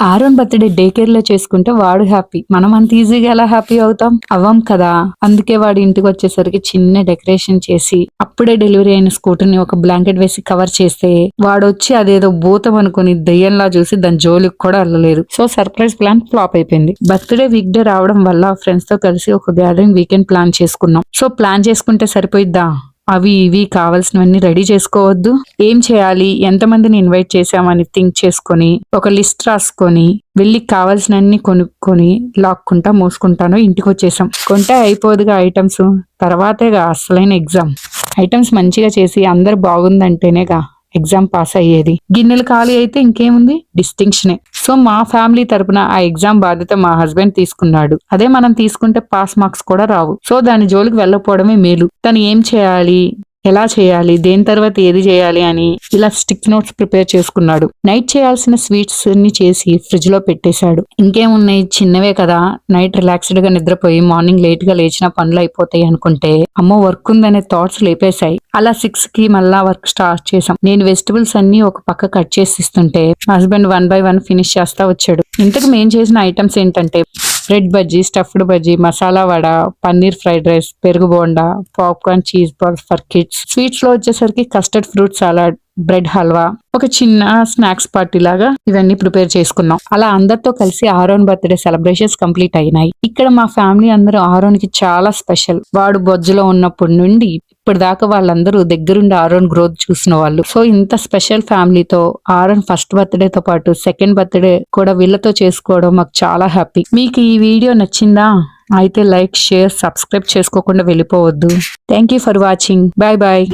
Aaron birthday day కేర్లో చేసుకుంటే వాడు happy. మనం అంత ఈజీగా ఎలా హ్యాపీ అవుతాం? అవ్వం కదా. అందుకే వాడి ఇంటికి వచ్చేసరికి చిన్న డెకరేషన్ చేసి అప్పుడే డెలివరీ అయిన స్కూటర్ని ఒక బ్లాంకెట్ వేసి కవర్ చేస్తే వాడు వచ్చి అదేదో భూతం అనుకుని దయ్యంలా చూసి దాని జోలికి కూడా వెళ్ళలేదు. సో సర్ప్రైజ్ ప్లాన్ ఫ్లాప్ అయిపోయింది. బర్త్డే వీక్ డే రావడం వల్ల ఫ్రెండ్స్తో కలిసి ఒక గ్యాదరింగ్ వీకెండ్ ప్లాన్ చేసుకున్నాం. సో ప్లాన్ చేసుకుంటే సరిపోయిద్దా? అవి ఇవి కావాల్సినవన్నీ రెడీ చేసుకోవద్దు. ఏం చేయాలి? ఎంతమందిని ఇన్వైట్ చేసామని థింక్ చేసుకొని ఒక లిస్ట్ రాసుకొని వెళ్ళి కావాల్సినన్ని కొనుక్కొని లాక్కుంటా మోసుకుంటాను ఇంటికి వచ్చేసాం కొంటే అయిపోదుగా ఐటమ్స్. తర్వాతేగా అసలైన ఎగ్జామ్. ఐటమ్స్ మంచిగా చేసి అందరు బాగుందంటేనేగా ఎగ్జామ్ పాస్ అయ్యేది గిన్నెలు ఖాళీ అయితే ఇంకేముంది? డిస్టింక్షనే. సో మా ఫ్యామిలీ తరపున ఆ ఎగ్జామ్ బాధ్యత మా హస్బెండ్ తీసుకున్నాడు. అదే మనం తీసుకుంటే పాస్ మార్క్స్ కూడా రావు. సో దాని జోలికి వెళ్ళకపోవడమే మేలు. తను ఏం చేయాలి? ఎలా చేయాలి దేని తర్వాత ఏది చేయాలి అని ఇలా స్టిక్ నోట్స్ ప్రిపేర్ చేసుకున్నాడు. నైట్ చేయాల్సిన స్వీట్స్ అన్ని చేసి ఫ్రిడ్జ్లో పెట్టేశాడు. ఇంకేమున్నాయి? చిన్నవే కదా. నైట్ రిలాక్స్డ్గా నిద్రపోయి మార్నింగ్ లేట్గా లేచిన పనులు అయిపోతాయి అనుకుంటే అమ్మో వర్క్ ఉందనే థాట్స్ లేపేశాయి. అలా సిక్స్కి మళ్ళా వర్క్ స్టార్ట్ చేసాం నేను వెజిటబుల్స్ అన్ని ఒక పక్క కట్ చేసి ఇస్తుంటే husband one by one finish చేస్తా వచ్చాడు. ఇంతకు మేం చేసిన ఐటమ్స్ ఏంటంటే bread bajji stuffed bajji masala vada paneer fried rice పెరుగు bonda popcorn cheese balls for kids. స్వీట్స్లో వచ్చేసరికి custard fruit salad bread halwa ఒక చిన్న స్నాక్స్ పార్టీ లాగా ఇవన్నీ ప్రిపేర్ చేసుకున్నాం. అలా అందరితో కలిసి ఆరోన్ బర్త్డే సెలబ్రేషన్స్ కంప్లీట్ అయినాయి. ఇక్కడ మా ఫ్యామిలీ అందరూ ఆరోన్కి చాలా స్పెషల్. వాడు బొజ్జులో ఉన్నప్పటి నుండి ఇప్పటిదాకా వాళ్ళందరూ దగ్గరుండి ఆరోన్ గ్రోత్ చూసిన వాళ్ళు. సో ఇంత స్పెషల్ ఫ్యామిలీతో ఆరోన్ ఫస్ట్ బర్త్డే తో పాటు సెకండ్ బర్త్డే కూడా వీళ్ళతో చేసుకోవడం మాకు చాలా హ్యాపీ. మీకు ఈ వీడియో నచ్చిందా? అయితే లైక్ షేర్ సబ్స్క్రైబ్ చేసుకోకుండా వెళ్ళిపోవద్దు. Thank you for watching. Bye bye.